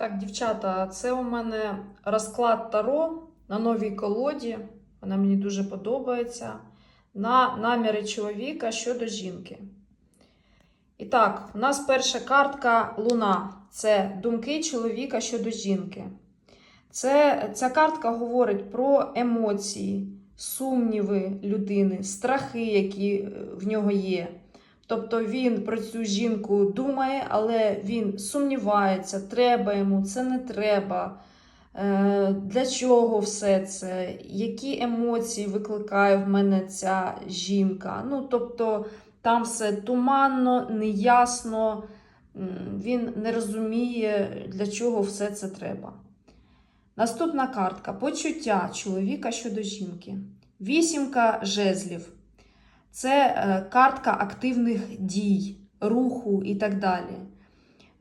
Так, дівчата, це у мене розклад Таро на новій колоді. Вона мені дуже подобається. На наміри чоловіка щодо жінки. І так, у нас перша картка Луна. Це думки чоловіка щодо жінки. Це, ця картка говорить про емоції, сумніви людини, страхи, які е, в нього є. Тобто він про цю жінку думає, але він сумнівається, треба йому, це не треба. Е, Для чого все це? Які емоції викликає в мене ця жінка? Ну, тобто, там все туманно, неясно, він не розуміє, для чого все це треба. Наступна картка почуття чоловіка щодо жінки. Вісімка жезлів. Це е, картка активних дій, руху і так далі.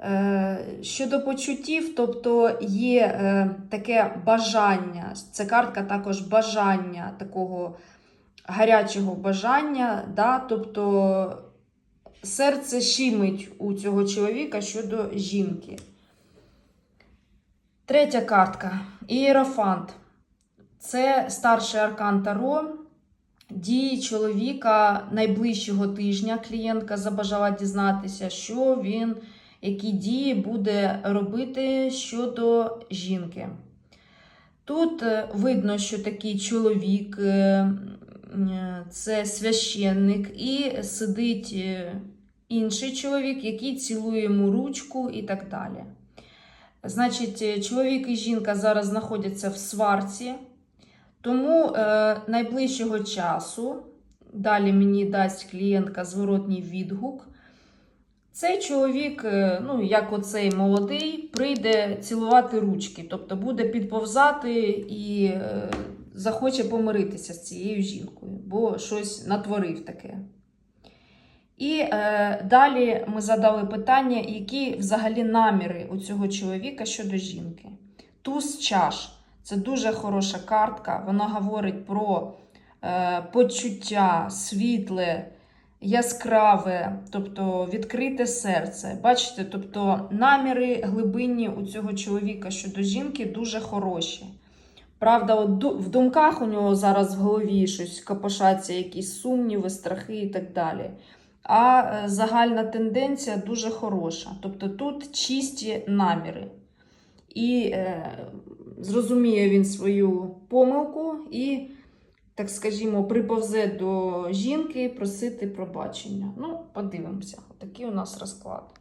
Е, Щодо почуттів, тобто є е, таке бажання, це картка також бажання, такого гарячого бажання, да? тобто серце щимить у цього чоловіка щодо жінки. Третя картка Ієрофант. Це старший аркан Таро. Дії чоловіка найближчого тижня клієнтка забажала дізнатися, що він, які дії буде робити щодо жінки. Тут е, видно, що такий чоловік е, е, це священник, і сидить інший чоловік, який цілує йому ручку і так далі. Значить, чоловік і жінка зараз знаходяться в сварці. Тому е, найближчого часу, далі мені дасть клієнтка зворотній відгук. Цей чоловік, е, ну, як оцей молодий, прийде цілувати ручки, тобто буде підповзати і е, захоче помиритися з цією жінкою, бо щось натворив таке. І е, далі ми задали питання, які взагалі наміри у цього чоловіка щодо жінки. Туз чаш. Це дуже хороша картка. Вона говорить про е, почуття, світле, яскраве, тобто відкрите серце. Бачите, тобто наміри глибинні у цього чоловіка щодо жінки дуже хороші. Правда, от в думках у нього зараз в голові щось копошаться, якісь сумніви, страхи і так далі. А е, загальна тенденція дуже хороша. Тобто тут чисті наміри. І е, зрозуміє він свою помилку і, так скажімо, приповзе до жінки просити пробачення. Ну, подивимося. Такий у нас розклад.